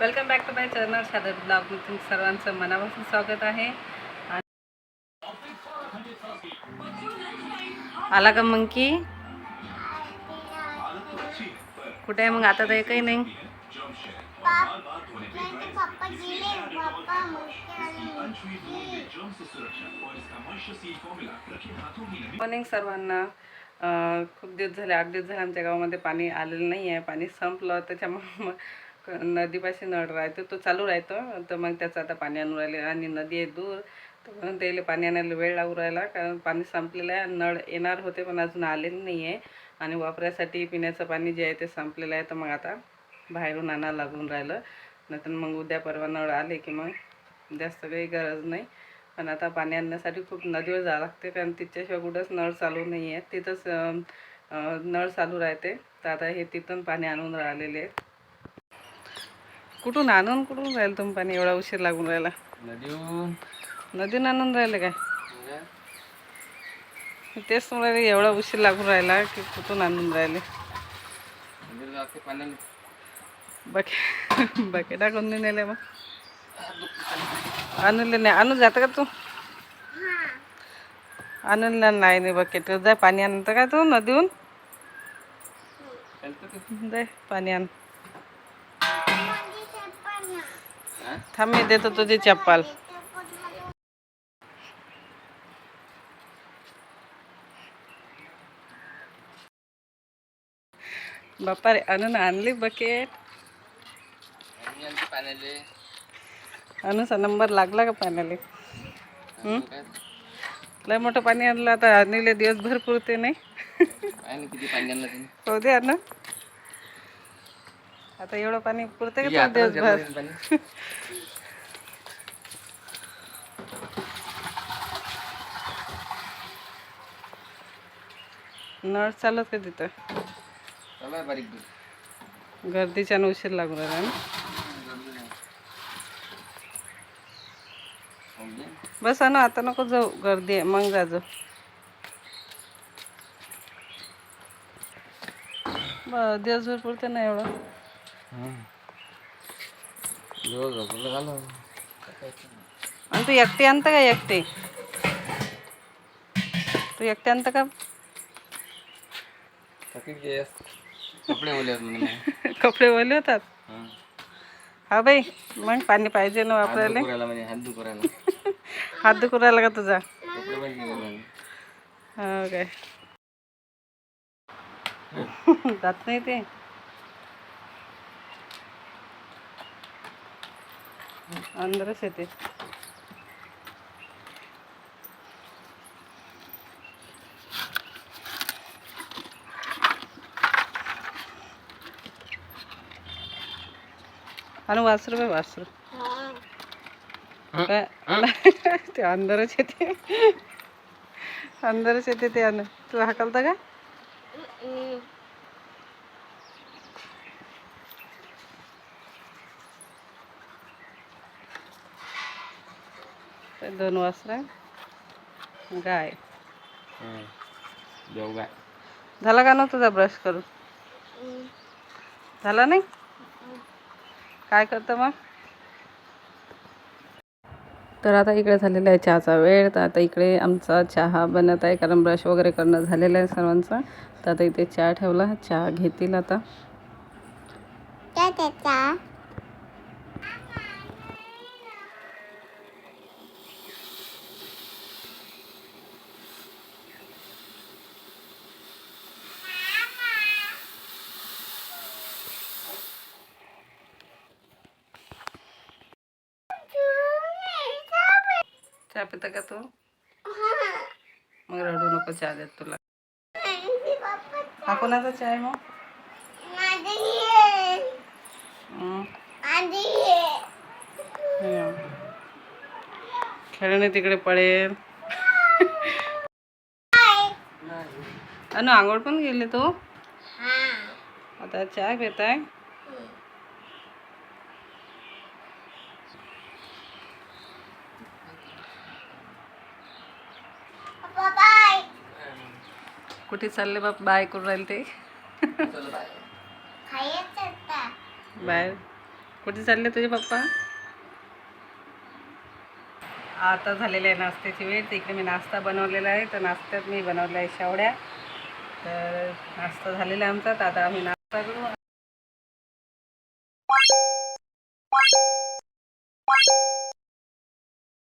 Welcome back to my channel सादर blog तुमचं सर्वांचं मनापासून स्वागत आहे. आणि- आला का मग की कुठे आहे मग? आता तर एकही नाही. मॉर्निंग सर्वांना. खूप दिवस झाले आठ दिवस झाले आमच्या गावामध्ये पाणी आलेलं नाही आहे पाणी संपलं. त्याच्यामुळे मग नदीपाशी नळ राहतो तो चालू राहतो. तर मग त्याचं आता पाणी आणून राहिले. आणि नदी आहे दूर. तर म्हणून त्याला पाणी आणायला वेळ लागू राहिला. कारण पाणी संपलेलं आहे. नळ येणार होते पण अजून आलेलं नाही आहे. आणि वापरासाठी पिण्याचं पाणी जे आहे ते संपलेलं आहे. तर मग आता बाहेरून आणायला लागून राहिलं. नाहीतर मग उद्या परवा नळ आले की मग जास्त काही गरज नाही. पण आता पाणी आणण्यासाठी खूप नदीवर जावं लागते. कारण तिच्याशिवाय कुठंच नळ चालू नाही आहे. तिथंच नळ चालू राहते. तर आता हे तिथून पाणी आणून राहिलेले आहेत. कुठून आणून कुठून राहील तुम्ही पाणी? एवढा उशीर लागून राहिला. नदीहून. नदीनं आणून राहिले काय? तेच तुम्हाला एवढा उशीर लागून राहिला की कुठून आणून राहिले? नदीला जाते पाण्याने बके बकेटा कोण नेले मग. आणून नाही. आणून जातं का तू? आणून नाही नाही बकेट. जाय पाणी आणतं काय तू नदीहून. जाय पाणी आण? थांब मी देतो तुझी चप्पल. बाप्पा रे आणून आणली बकेट अनुचा नंबर लागला का पाण्याला? लय मोठं पाणी आणलं आता आणले दिवसभर पुरते नाही. हो दे अन्न आता एवढं पाणी पुरते का दिवसभर? नळ चालत का तिथं. गर्दीच्या उशीर लागून राहिला ना. बस अनु आता नको जाऊ गर्दी आहे. मग जा जाऊ. बरं दिवसभर पुरते ना एवढं. आणि तू एकटी आणतं का एकटी? तू एकटी आणतं का? कपडे ओले. कपडे ओले होतात? हं. हा बाई मग पाणी पाहिजे ना वापरायला. हात दुखू राहिला. हात दुखू राहिला का तुझा. हो काय. जात नाही ते. अंदरच येते आणि वासरू बाय वासरू. ते अंदरच येते अंदरच येते ते अन्न तू हाकलता का? दोन वासरा. गाय. हं. देऊ काय झाला का ना तुझा ब्रश करून? झाला नाही? काय करतं मग? तर आता इकडे झालेला आहे चहाचा वेळ. तर आता इकडे आमचा चहा बनत आहे कारण ब्रश वगैरे करणं झालेलं आहे सर्वांचं. तर आता इथे चहा ठेवला. चहा घेतील आता काय त्याचा चहा पिता का तू? मग रडू नको चहा देत तुला हा कोणाचा चहा आहे मग हं. हं. खेळणे तिकडे पडेल अनु आंघोळ पण गेले तू? आता चहा घेत आहे बाय कुठे चालले बाप? बाय करून राहील ते. बाय. कुठे चालले तुझे पप्पा? आता झालेली आहे नाश्त्याची वेळ. तिकडे मी नाश्ता बनवलेला आहे. तर नाश्त्यात मी बनवला आहे शेवड्या. तर नाश्ता झालेला आहे आमचा. तर आता आम्ही नाश्ता करू.